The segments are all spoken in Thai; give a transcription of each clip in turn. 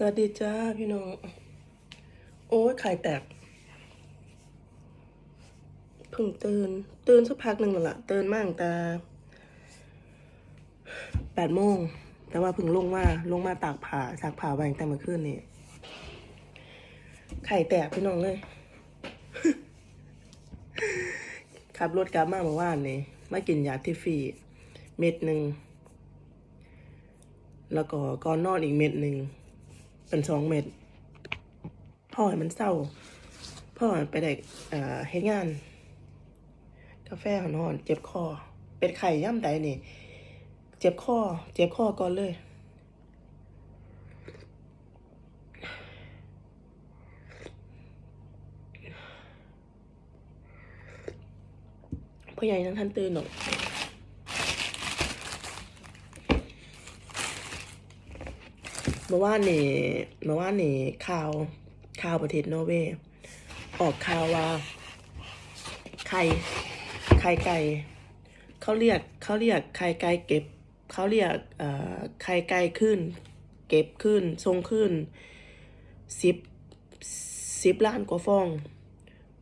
สวัสดีจ้าพี่น้อง โอ้ยไข่แตกเพิ่งตื่น ตื่นสักพักหนึ่งแล้วล่ะตื่นมากแต่แปดโมง แต่ว่าเพิ่งลงมาลงมาตากผ้าซักผ้าไว้ตั้งแต่เมื่อคืนนี่ไข่แตกพี่น้องเลยขับรถกลับมาเมื่อวานนี่มากินยาที่ฟรีเม็ดหนึ่งแล้วก็ก่อนนอนอีกเม็ดหนึ่ง เป็นสองเม็ดพ่อให้มันเศร้า พ่อไปได้เอ่อให้งาน กาแฟหอนๆเจ็บคอ เป็นไข่ย่ำใดนี่ เจ็บคอ เจ็บคอก่อนเลยพ่อใหญ่นั่งทันตื่นหรอก เมื่อวานนี่เมื่อวานนี่ข่าวข่าวประเทศนอร์เวย์ออกข่าวว่าไข่ไข่ไก่เขาเรียกเขาเรียกไข่ไก่เก็บเขาเรียกเอ่อไข่ไก่ขึ้น เก็บขึ้นทรงขึ้นสิบสิบล้านกว่าฟอง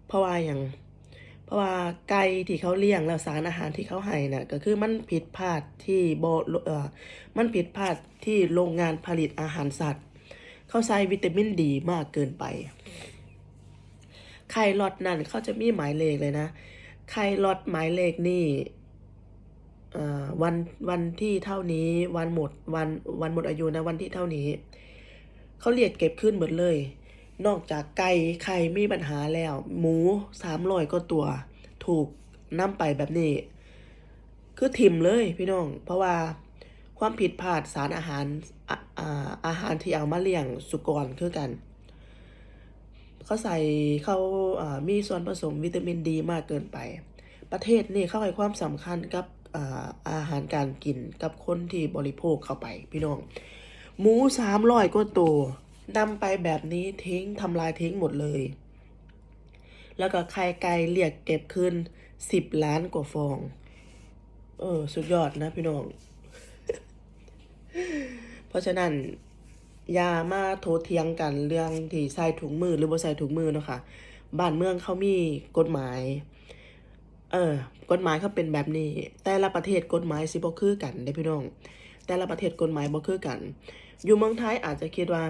เพราะว่าอย่าง เพราะว่าไก่ที่เขาเลี้ยงแล้วสารอาหารที่เขาให้น่ะก็คือมันผิดพลาดที่โบเอ่อมันผิดพลาดที่โรงงานผลิตอาหารสัตว์ เขาใส่วิตามินดีมากเกินไป ไข่ลอตนั่นเขาจะมีหมายเลขเลยนะ ไข่ลอตหมายเลขนี่อ่อวันวันที่เท่านี้วันหมดวันวันหมดอายุนะวันที่เท่านี้ เขาเรียกเก็บขึ้นหมดเลย นอกจากไก่ไข่มีปัญหาแล้ว หมูสามร้อยก็ตัว ถูกนำไปแบบนี้ คือทิมเลยพี่น้อง เพราะว่าความผิดพลาดสารอาหารอะอ่าอาหารที่เอามาเลี้ยงสุกรคือกัน เขาใส่เขามีส่วนผสมวิตามินดีมากเกินไป ประเทศนี่เข้าให้ความสำคัญกับอาอาหารการกินกับคนที่บริโภคเข้าไปพี่น้อง หมูสามร้อยกว่าตัว นำไปแบบนี้ทิ้งทำลายทิ้งหมดเลย แล้วก็ไข่ไก่เรียกเก็บคืนสิบล้านกว่าฟอง เออ สุดยอดนะพี่น้อง เพราะฉะนั้นอย่ามาโทษเทียงกันเรื่องที่ใส่ถุงมือหรือบ่ใส่ถุงมือเนาะค่ะบ้านเมืองเขามีกฎหมาย เออ กฎหมายเขาเป็นแบบนี้ แต่ละประเทศกฎหมายสิบ่คือกันเด้พี่น้อง แต่ละประเทศกฎหมายบ่คือกัน อยู่เมืองไทยอาจจะคิดว่า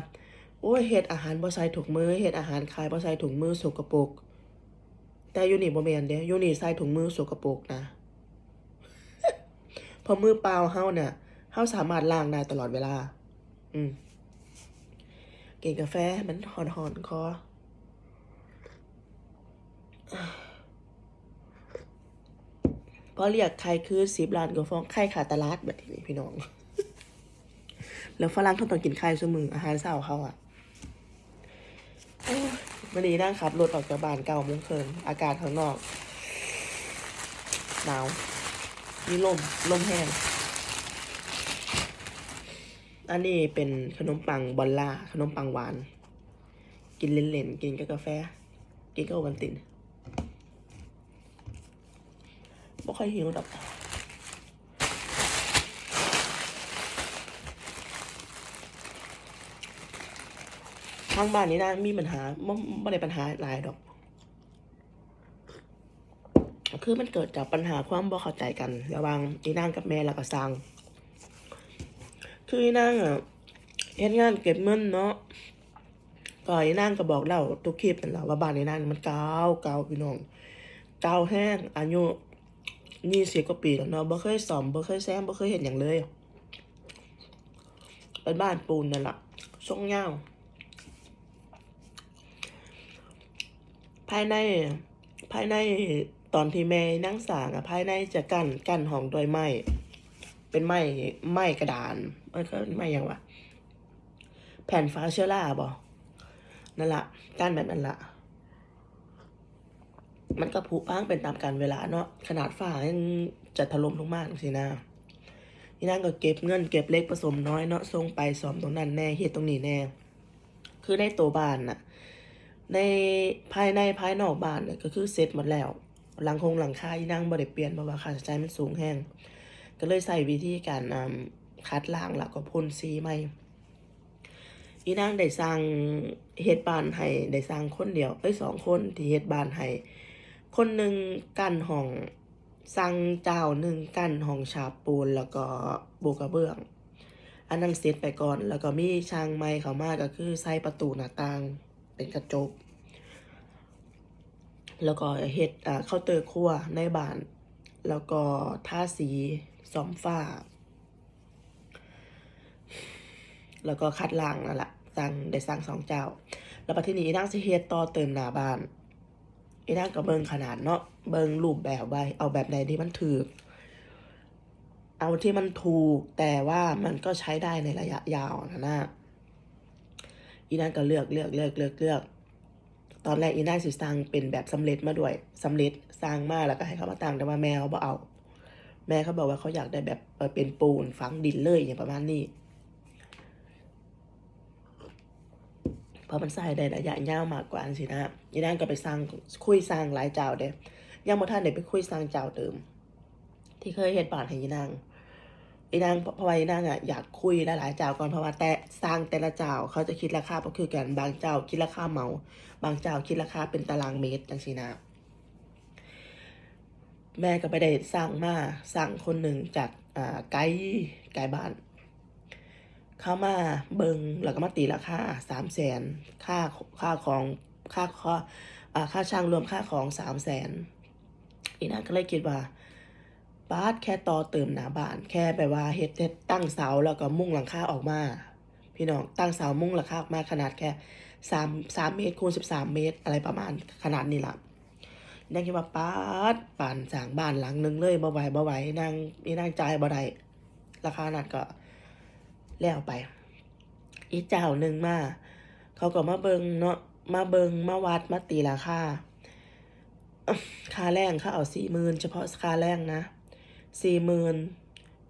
โอ้ยเฮ็ดอาหารบ่ใส่ถุงมือเฮ็ดอาหารขายบ่ใส่ถุงมือสกปรกแต่ยูนี่บ่แม่นเด้ยูนี่ใส่ถุงมือสกปรกนะเพอมือเปล่าเฮาเนี่ยเฮาสามารถล้างได้ตลอดเวลา อืมกินกาแฟมันหอนหอนคอเพราะเรียกใครคือสิบล้านกว่าฟองไข่ขาดตลาดแบบนี้พี่น้อง แล้วฝรั่งเขาต้องกินไข่เสมออาหารเช้าเขาอะ วันนี้นั่งขับรถออกจากบ้านเก้าโมงครึ่งอากาศข้างนอก หนาวมีลมลมแห้ง อันนี้เป็นขนมปังบอลล่า ขนมปังหวาน กินเล่นๆ กินกับกาแฟ กินกับวัลตินไม่ค่อยหิวดอก ทางบ้านนี้นะมีปัญหาไม่ได้ปัญหาหลายดอก คือมันเกิดจากปัญหาความบ่เข้าใจกัน ระหว่างอีนางกับแม่แล้วก็สร้างคืออีนางอะเฮ็ดงานเก็บเงินเนาะก็อีนางก็บอกเราทุกคลิปนั่นแหละว่าบ้านอีนางนี่มันเก่าเก่าพี่น้องเก่าแห้งอายุยี่สิบกว่าปีแล้วเนาะบ่เคยซ่อมบ่เคยแซมบ่เคยเห็นอย่างเลยเป็นบ้านปูนนั่นแหละทรงยา ภายในภายในตอนที่แม่นั่งสางอะภายในจะกั้นกั้นห้องด้วยไม้เป็นไม้ไม้กระดานเอ้ยก็ไม้ยังวะแผ่นฟ้าเชื้อราบ่นั่นละกั้นแบบนั้นละมันก็ผุพังเป็นตามกาลเวลาเนาะขนาดฟ้ายังจะถล่มลงมากสินะนี่นั่นก็เก็บเงินเก็บเล็กผสมน้อยเนาะส่งไปสอมตรงนั้นแน่เฮ็ดตรงนี้แน่ คือในตัวบ้านน่ะ ในภายในภายนอกบ้านเนี่ยก็คือเสร็จหมดแล้ว หลังคงหลังคาอีนั่งบ่ได้เปลี่ยนเพราะว่าค่าใช้จ่ายมันสูงแห้ง ก็เลยใส่วิธีการอ่าคัดล้างแล้วก็พ่นสีใหม่อีนางได้สร้างเฮ็ดบ้านให้ได้สร้างคนเดียวเอ้ยสองคนที่เฮ็ดบ้านให้คนหนึ่งกั้นห้องสร้างเจ้าหนึ่งกั้นห้องฉาบปูนแล้วก็ปูกระเบื้อง อันนั้นเสร็จไปก่อน แล้วก็มีช่างใหม่เขามาก็คือใส่ประตูหน้าต่าง เป็นกระจก แล้วก็เฮ็ดอ่าเคาน์เตอร์ครัวในบ้าน แล้วก็ทาสีซ่อมฝ้า แล้วก็คัดล่างนั่นแหละสั่งได้สั่งสองเจ้า แล้วประเทศนี้อีนางสิเฮ็ดต่อเติมหน้าบ้านอีนางก็เบิ่งขนาดเนาะเบิ่งรูปแบบไว้เอาแบบใดที่มันถูกเอาที่มันถูกแต่ว่ามันก็ใช้ได้ในระยะยาวนะนะ อีนางก็เลือกเลือกเลือกเลือกเลือก ตอนแรกอีนางสิสร้างเป็นแบบสำเร็จมาด้วยสำเร็จสร้างมาแล้วก็ให้เขามาตั้งแต่ว่าแม่เขาบ่เอา แม่เขาบอกว่าเขาอยากได้แบบเป็นปูนฝังดินเลยอย่างประมาณนี้เพราะมันใส่ได้ระยะยาวมากกว่าสินะอีนั่นก็ไปสร้างคุยสร้างหลายเจ้าเด้ยังบ่ทันได้ไปคุยสร้างเจ้าเดิม ที่เคยเฮ็ดบาทให้อีนาง อีนางเพราะว่าอีนางอะอยากคุยหลายๆเจ้าก่อนเพราะว่าแต่สร้างแต่ละเจ้าเขาจะคิดราคาบ่คือกันบางเจ้าคิดราคาเหมา บางเจ้าคิดราคาเป็นตารางเมตรจังซี่นะแม่ก็ไปได้สร้างมาสร้างคนหนึ่งจากอ่าไกด์ไกด์บ้านเข้ามาเบิงแล้วก็มาตีราคาสามแสนค่าค่าของค่าค่าค่าช่างรวมค่าของสามแสนอีนั่นก็เลยคิดว่า บาสแค่ต่อเติมหนาบ้าน แค่แบบว่าเฮ็ดเฮ็ดตั้งเสาแล้วก็มุ่งหลังคาออกมา พี่น้องตั้งเสามุ่งหลังคาออกมาขนาดแค่สามสามเมตรคูณสิบสามเมตร อะไรประมาณขนาดนี้ล่ะนั่งคิดว่าปาดป่านสร้างบ้านหลังนึงเลยบ่ไหวบ่ไหวนั่งนี่นั่งจ่ายบ่ได้ราคานัดก็แล้วไป อีเจ้าหนึ่งมา เขาก็มาเบิงเนาะมาเบิงมาวัดมาตีราคาค่าแรงเขาเอาสี่หมื่นเฉพาะค่าแรงนะ สี่หมื่น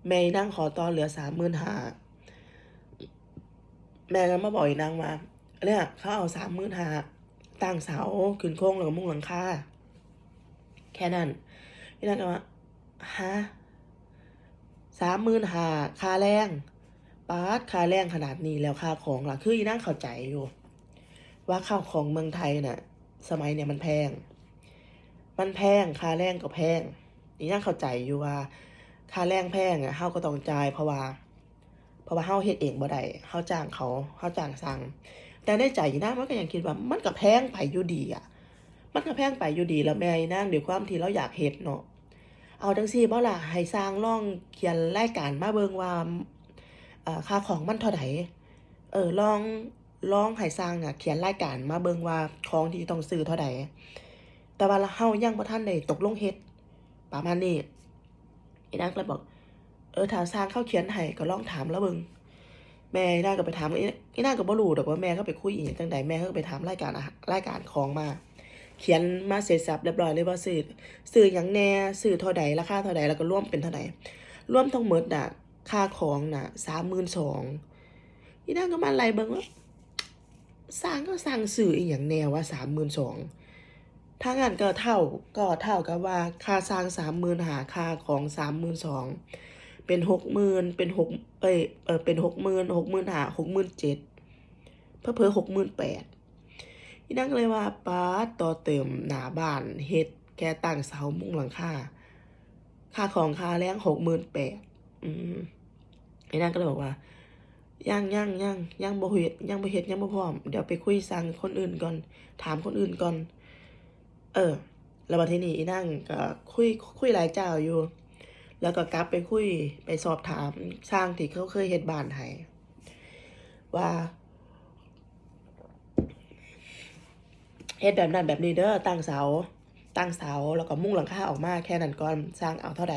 แม่นั่งขอต่อเหลือสามหมื่นห้าแม่ก็มาบอกอีนางว่าเนี่ยเขาเอาสามหมื่นห้าตั้งเสาขึ้นโค้งแล้วก็มุ่งหลังคาแค่นั้นอีนางก็ว่าฮะสามหมื่นห้าค่าแรงปาดค่าแรงขนาดนี้แล้วค่าของล่ะ คืออีนั่งเข้าใจอยู่ ว่าข้าวของเมืองไทยน่ะ สมัยเนี่ยมันแพง มันแพงค่าแรงก็แพง อีนั่งเข้าใจอยู่ว่าค่าแรงแพงอะเฮาก็ต้องจ่ายเพราะว่า เพราะว่าเฮาเฮ็ดเองบ่ได้เฮาจ้างเขาเฮาจ้างสั่งแต่ในใจอีนั่งมันก็ยังคิดว่ามันก็แพงไปอยู่ดีอะ มันก็แพงไปอยู่ดีแล้วแม่นั่งเด้วยความที่เราอยากเฮ็ดเนาะเอาจังซี่บ่ล่ะให้สร้างร่องเขียนรายการมาเบิ่งว่าอ่าค่าของมันเท่าไหร่เออลองลองให้สร้างอะเขียนรายการมาเบิ่งว่าของที่ต้องซื้อเท่าไหร่แต่ว่าเฮายังบ่ทันได้ตกลงเฮ็ด ประมาณนี้ไอ้นางก็เลยบอก เออถ้าสร้างเข้าเขียนให้ก็ลองถามแล้วเบิงแม่ไอ้นางก็ไปถามไอ้ไอ้นางก็บ่รู้ดอกว่าแม่เขาไปคุยอีหยังจังใดแม่เขาก็ไปถามรายการอาหารายการของมา เขียนมาเสร็จสับเรียบร้อยเลยว่าซื้อซื้อหยังแน่ซื้อเท่าใดราคาเท่าใดแล้วก็ร่วมเป็นเท่าใดร่วมทั้งหมดน่ะ ค่าของน่ะสามหมื่นสองอีนั่งก็มาไล่เบิ่งว่าสร้างก็สร้างสื่ออีกอย่างแนวว่าสามหมื่นสอง ถ้างั้นก็เท่าก็เท่ากับว่าค่าสร้างสามหมื่นหาค่าของสามหมื่นสองเป็นหกหมื่นเป็นหกเอ้ยเออเป็นหกหมื่นหกหมื่นหาหกหมื่นเจ็ดเพื่อเพื่อหกหมื่นแปดอีนั่งเลยว่าป้าต่อเติมหนาบ้านเฮ็ดแค่ตั้งเสามุงหลังคาค่าของค่าแรงหกหมื่นแปดอืมไอ้นั่นก็เลยบอกว่าย่งย่งย่งย่างบ่เฮ็ดย่างบ่เฮ็ดย่างบ่พร้อม เดี๋ยวไปคุยสั่งคนอื่นก่อน ถามคนอื่นก่อน เออ แล้วบัดทีนี้อีนั่งก็คุยคุยหลายเจ้าอยู่ แล้วก็กลับไปคุยไปสอบถามช่างที่เขาเคยเฮ็ดบ้านให้ว่าเฮ็ดแบบนั้นแบบนี้เด้อตั้งเสา ตั้งเสาแล้วก็มุ่งหลังคาออกมาแค่นั้นก่อนสร้างเอาเท่าใด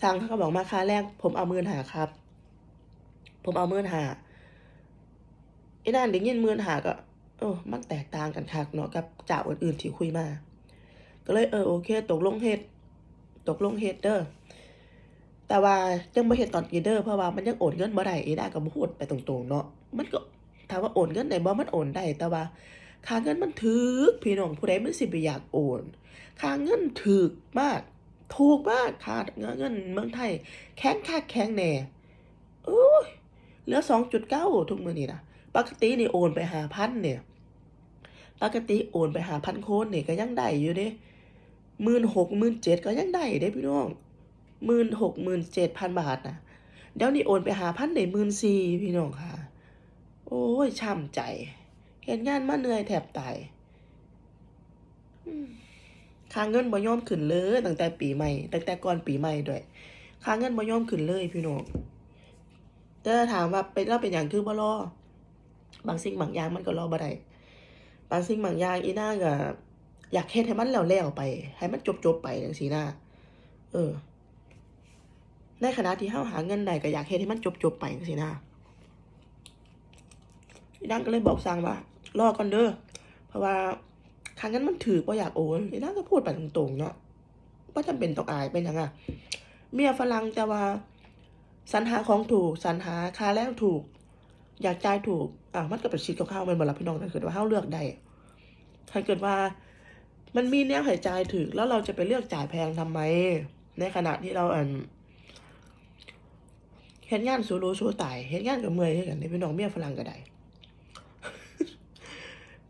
สร้างเขาก็บอกมาค่าแรก ผมเอามื่นหาครับ ผมเอามื่นหาไอ้นั่นได้ยินมื่นหาก็ เออ มันแตกต่างกันคักเนาะกับจ้าอื่นๆที่คุยมา ก็เลยเออโอเค ตกลงเฮ็ด ตกลงเฮ็ดเด้อ แต่ว่ายังบ่เฮ็ดตอนกีเด้อเพราะว่ามันยังโอนเงินบ่ได้อีด้าก็บ่พูดไปตรงๆเนาะ มันก็ถามว่าโอนเงินได้บ่มันโอนได้ แต่ว่าค่าเงินมันถึกพี่น้องผู้ใดมันสิไปอยากโอน ค่าเงินถึกมาก ถูกมากค่าเงินเมืองไทย แข็งค่าแข็งแน่โอ้ยเหลือสองจุดเก้าทุกมือนี่นะ ปกตินี่โอนไปหาพันเนี่ย ปกติโอนไปหาพันโคนเนี่ยก็ยังได้อยู่เด้หมื่นหกหมื่นเจ็ดก็ยังได้เด้พี่น้องหมื่นหกหมื่นเจ็ดพันบาทนะเดี๋ยวนี้โอนไปหาพันได้หมื่นสี่พี่น้องค่ะ โอ้ยช้ำใจ เห็นงานมาเหนื่อยแทบตายค่าเงินบ่ยอมขึ้นเลยตั้งแต่ปีใหม่ตั้งแต่ก่อนปีใหม่ด้วยค่าเงินบ่ยอมขึ้นเลยพี่น้องแต่ถาถามว่าเป็นเราเป็นอย่างคือบ่รอ บางสิ่งบางอย่างมันก็รอบ่ได้บางสิ่งบางอย่างอีน่าก็อยากเฮ็ดให้มันแล้วๆไป ให้มันจบๆไปจังซี่นะเออ ในขณะที่เฮาหาเงินได้ก็อยากเฮ็ดให้มันจบๆไปจังซี่นะอีน่าก็เลยบอกสร้างว่ารอก่อนเด้อเพราะว่าค่าเงินมันถือบ่อยากโอนอีน่าก็พูดไปตรงๆเนาะบ่จำเป็นต้องอายเป็นหยังอะเมียฝรั่งแต่ว่าสรรหาของถูกสรรหาค่าแรงถูก อยากจ่ายถูกอะมันก็เป็นชีวิตของเขาเป็นบรรพี่น้องถ้าเกิดว่าเขาเลือกได้ถ้าเกิดว่า มันมีแนวหายใจถูกแล้วเราจะไปเลือกจ่ายแพงทำไม ในขณะที่เราอันเห็นงานสูรู้สูตายเห็นงานกับเมื่อยให้กันในพี่น้องเมียฝรั่งก็ได้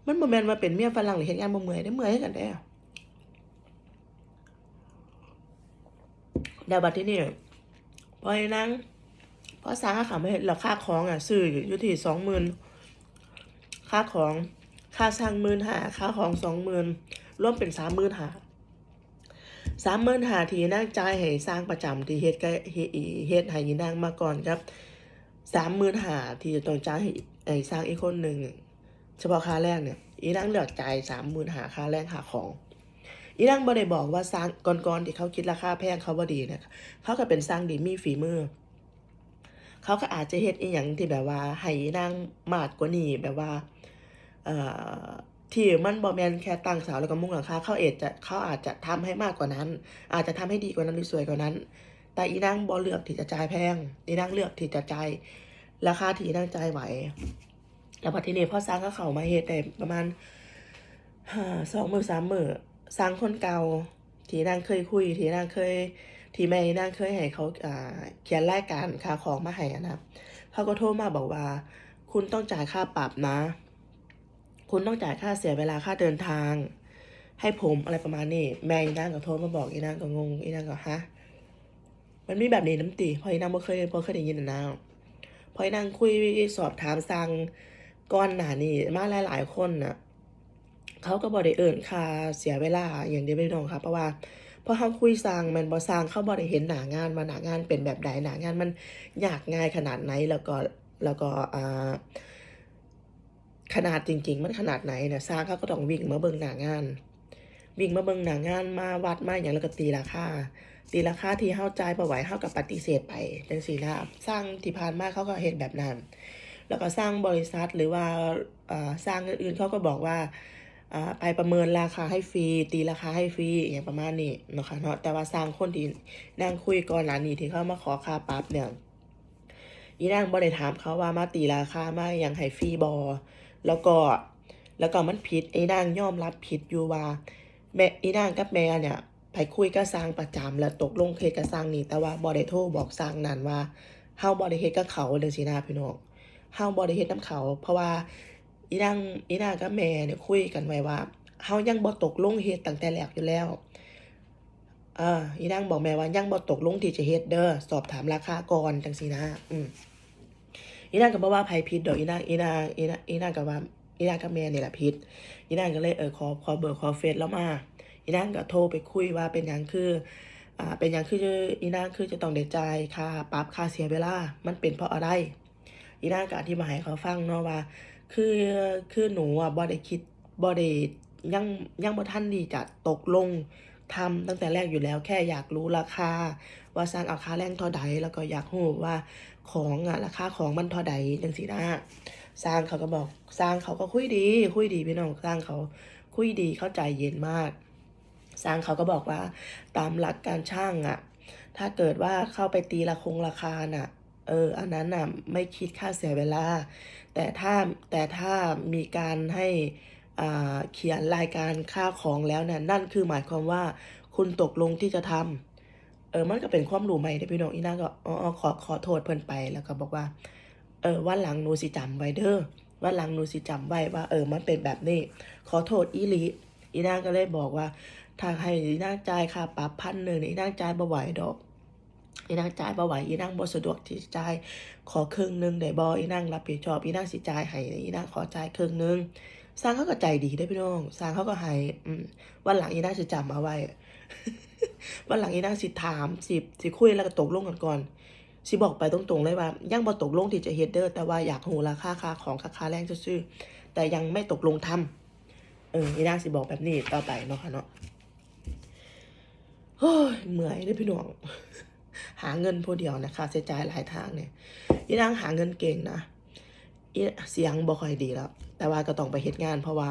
มันบ่แมนว่าเป็นเมียฝรั่งหรือเห็นงานบ่เมื่อยได้เมื่อยให้กันได้เดี๋ยวบัดที่นี่พอไอ้นั่ง พอสร้างค่าขาวมาเห็นเราค่าของอะซื้ออยู่ที่สองหมื่นค่าของค่าสร้างหมื่นหาค่าของสองหมื่นรวมเป็นสามหมื่นหาสามหมื่นหาที่นั่งจ่ายให้สร้างประจำที่เฮ็ดก็เฮ็ดเฮ็ดให้ยีนางมาก่อนครับสามหมื่นหาที่จะต้องจ่ายให้สร้างอีกคนหนึ่งเฉพาะค่าแรกเนี่ยอีนั่งเลือกจ่ายสามหมื่นหาค่าแรกหาของอีนั่งบ่ได้บอกว่าสร้างก่อนๆที่เขาคิดราคาแพงเขาบ่ดีนะเขาก็เป็นสร้างดีมีฝีมือ เขาก็อาจจะเฮ็ดอีหยังที่แบบว่าให้นั่งมากกว่านี้แบบว่า เอ่อที่มันบ่แม่นแค่ตั้งสาวแล้วก็มุ่งหลังคาเขาเอจจะเขาอาจจะทำให้มากกว่านั้น อาจจะทำให้ดีกว่านั้นหรือสวยกว่านั้น แต่อีนั่งบ่เลือกที่จะจ่ายแพงอีนั่งเลือกที่จะจ่ายราคาที่นั่งจ่ายไหวแล้วพอทีนี้พอสร้างก็เข้ามาเฮ็ดได้ประมาณสองมือสามมือสร้างคนเก่าที่นางเคยคุยที่นางเคย ที่แม่นางเคยให้เขาเขียนรายการค่าของมาให้อะนะเขาก็โทรมาบอกว่า คุณต้องจ่ายค่าปรับนะ คุณต้องจ่ายค่าเสียเวลาค่าเดินทาง ให้ผมอะไรประมาณนี้แม่อีนางก็โทรมาบอกอีนางก็งงอีนางก็ฮะมันมีแบบนี้น้ำตีพออีนางบ่เคยบ่เคยได้ยินนะพออีนางคุยสอบถามสั่งก่อนหนานี้มาหลายๆคนน่ะเขาก็บ่ได้เอิ้นค่าเสียเวลาอย่างเดียวไม่น้องค่ะเพราะว่า พอเขาคุยสร้างมันบ่สร้างเขาบ่ได้เห็นหนางานว่าหนางานเป็นแบบใดหนางานมันยากง่ายขนาดไหนแล้วก็แล้วก็อ่าขนาดจริง ๆ มันขนาดไหนเนี่ยสร้างเขาก็ต้องวิ่งมาเบิ่งหนางาน วิ่งมาเบิ่งหนางานมาวัดมาอย่างแล้วก็ตีราคาตีราคาที่เฮาใจ่ายบ่ไหวเฮาก็ปฏิเสธไปจังซี่นะสร้างที่ผ่านมาเขาก็เฮ็ดแบบนั้น แล้วก็สร้างบริษัทหรือว่าสร้างอื่นๆเขาก็บอกว่า ไปประเมินราคาให้ฟรีตีราคาให้ฟรีอย่างประมาณนี้เนาะค่ะเนาะแต่ว่าสร้างคนที่นั่งคุยก่อนหน้านี้ที่เข้ามาขอค่าปรับเนี่ยอีนางบ่ได้ถามเขาว่ามาตีราคามาอย่างให้ฟรีบอแล้วก็แล้วก็มันผิดไอ้นางยอมรับผิดอยู่ว่าแม่อีนางกับแม่เนี่ยไปคุยกับสร้างประจำแล้วตกลงเฮกับสร้างนี่แต่ว่าบ่ได้โทรบอกสร้างนั่นว่าเฮาบ่ได้เฮ็ดกับเขาจังซี่นะพี่น้องเฮาบ่ได้เฮ็ดนํเขา เพราะว่า อีนางอีนางกับแม่เนี่ยคุยกันไว้ว่าเฮายังบ่ตกลงเฮ็ดตั้งแต่แรกอยู่แล้วเอ่าอีนางบอกแม่ว่ายังบ่ตกลงที่จะเฮ็ดเด้อสอบถามราคาก่อนจังซี่นะ อืมอีนางก็บ่ว่าไผผิดดอกอีนางอีนางอีนางอีนางก็ว่าอีนางกับแม่นี่แหละผิดอีนางก็เลยเออขอขอเบอร์ขอเฟซแล้วมาอีนางก็โทรไปคุยว่าเป็นหยังคืออ่าเป็นหยังคืออีนางคือจะต้องได้จ่ายค่าปรับค่าเสียเวลา มันเป็นเพราะอะไรอีนางก็อธิบายให้เขาฟังเนาะว่า คือคือหนูอะบ่ได้คิดบ่ได้ยังยังบ่ทันที่จะตกลงทำตั้งแต่แรกอยู่แล้วแค่อยากรู้ราคา ว่าสร้างเอาค่าแรงเท่าใดแล้วก็อยากรู้ว่าของอะราคาของมันเท่าใดจังซี่นะสร้างเขาก็บอกสร้างเขาก็คุยดี คุยดีพี่น้องสร้างเขาคุยดีเข้าใจเย็นมากสร้างเขาก็บอกว่าตามหลักการช่างอะ ถ้าเกิดว่าเข้าไปตีราคงราคาน่ะ เอออันนั้นน่ะไม่คิดค่าเสียเวลา แต่ถ้าแต่ถ้ามีการให้อ่าเขียนรายการค่าของแล้วเนี่ยนั่นคือหมายความว่าคุณตกลงที่จะทำเออมันก็เป็นความรู้ใหม่ที่พี่น้องอีน่าก็อ๋อขอขอโทษเพิ่นไปแล้วก็บอกว่า เออวันหลังหนูสิจำไว้เด้อว่าหลังหนูสิจำไว้ว่า เออมันเป็นแบบนี้ ขอโทษอีลีอีน่าก็เลยบอกว่าถ้าให้อีน่าจ่ายค่าปรับพันหนึ่งนี่อีน่าจ่ายบ่ไหวดอก อีนางจ่ายบ่ไหวอีนางบ่สะดวกที่จะจ่ายขอครึ่งหนึงได้บ่อีนางรับผิดชอบอีนางสิจ่ายให้อีนางขอจ่ายครึ่งหนึงสร้างเขาก็ใจดีได้พี่น้องสร้างเขาก็ให้อืวันหลังอีนางสิจำเอาไว้วันหลังอีนางสิถามสิสิคุยแล้วก็ตกลงกันก่อนสิบอกไปตรงๆเลยว่า ยังบ่ตกลงที่จะเฮ็ดเด้อแต่ว่าอยากหูราคาค่าของค่าค่าแรงซื่อแต่ยังไม่ตกลงทำเอออีนางสิบอกแบบนี้ต่อไปเนาะค่ะเนาะโอ้ยเมื่อยเด้พี่น้อง หาเงินผู้เดียวนะคะใช้จ่ายหลายทางเนี่ยอีนางหาเงินเก่งนะเสียงบ่ค่อยดีแล้ว แต่ว่าก็ต้องไปเฮ็ดงาน เพราะว่า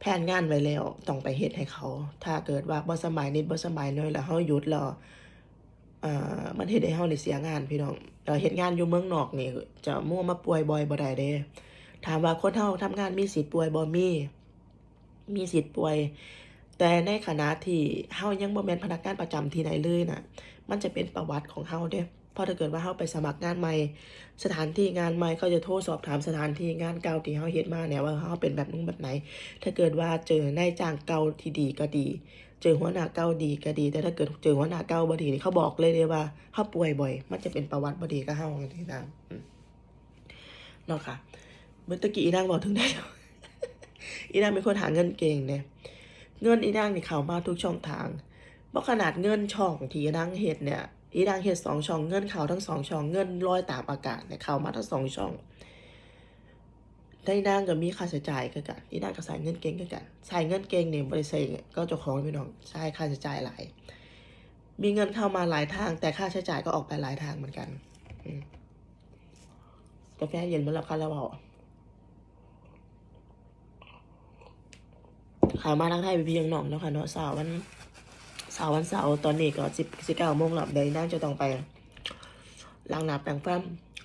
แผนงานไว้แล้วต้องไปเฮ็ดให้เขา ถ้าเกิดว่าบ่สบายนิดบ่สบายน้อยแล้วเฮาหยุดแล้วอ่ามันเฮ็ดให้เฮาได้เสียงานพี่น้องเอ่อเฮ็ดงานอยู่เมืองนอกนี่จะมั่วมาป่วยบ่อยบ่ได้เด้ถามว่าคนเฮาทำงานมีสิทธิ์ป่วยบ่มีมีสิทธิ์ป่วย แต่ในขณะที่เฮายังบ่แม่นพนักงานประจำที่ไหนเลยน่ะมันจะเป็นประวัติของเฮาเด้เพราะถ้าเกิดว่าเฮาไปสมัครงานใหม่ สถานที่งานใหม่เขาจะโทรสอบถามสถานที่งานเก่าที่เฮาเฮ็ดมาเนี่ยว่าเฮาเป็นแบบนึงแบบไหน ถ้าเกิดว่าเจอนายจ้างเก่าที่ดีก็ดี เจอหัวหน้าเก่าดีก็ดี แต่ถ้าเกิดเจอหัวหน้าเก่าบ่ดีนี่เขาบอกเลยเลยว่าเฮาป่วยบ่อย มันจะเป็นประวัติบ่ดีกับเฮาจังซี่นะอืมเนาะค่ะ เมื่อตะกี้อีนางบอกถึงได้อีนางเป็นคนหาเงินเก่งเนี่ย เงินอีนางนี่เข้ามาทุกช่องทางบ่ขนาดเงินช่องที่นางเฮ็ดเนี่ยอีนางเฮ็ดสองช่องเงินเข้าทั้งสองช่องเงินลอยตามอากาศเนี่ยเข้ามาทั้งสองช่องได้นางก็มีค่าใช้จ่ายคือกันอีนางก็ใส่เงินเก่งคือกันใส่เงินเก่งเนี่ยบ่ได้ใส่ก็เจ้าของพี่น้องใช้ค่าใช้จ่ายหลายมีเงินเข้ามาหลายทาง แต่ค่าใช้จ่ายก็ออกไปหลายทางเหมือนกันกาแฟเย็นเมื่อแล้วค่ะแล้วบอก ข่าวมาทางไทยไปพี่ยังน้องเนาะค่ะเนาะสาววันสาร์วันเสาร์ตอนนี้ก็สิบสิบเก้าโมงแล้วเดยน่าจะต้องไปล้างหน้าแปรงฟัน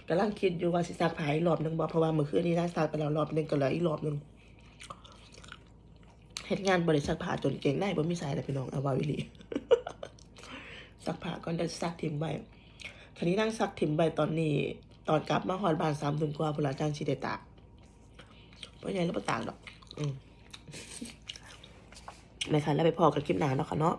กำลังคิดอยู่ว่าสิซักผ้าอีกรอบหนึงบ่เพราะว่าเมื่อคืนนี้น่าซักไปแล้วรอบหนึงก็เหลืออีกรอบหนึงเฮ็ดงานบริษัทผ้าจนเก่งได้บ่มีสายเลยพี่น้องเอาวาวิลีซักผ้าก่อนได้ซักถิ่มไว้คันนี้นั่งซักถิ่มไว้ตอนนี้ ตอนกลับมาฮอดบ้านสามทุ่มกว่าพละจังสิได้ตากบ่ใหญ่แล้วบ่ตากดอก อืม นะคะ แล้วไปพอกันคลิปหน้าเนาะค่ะเนาะ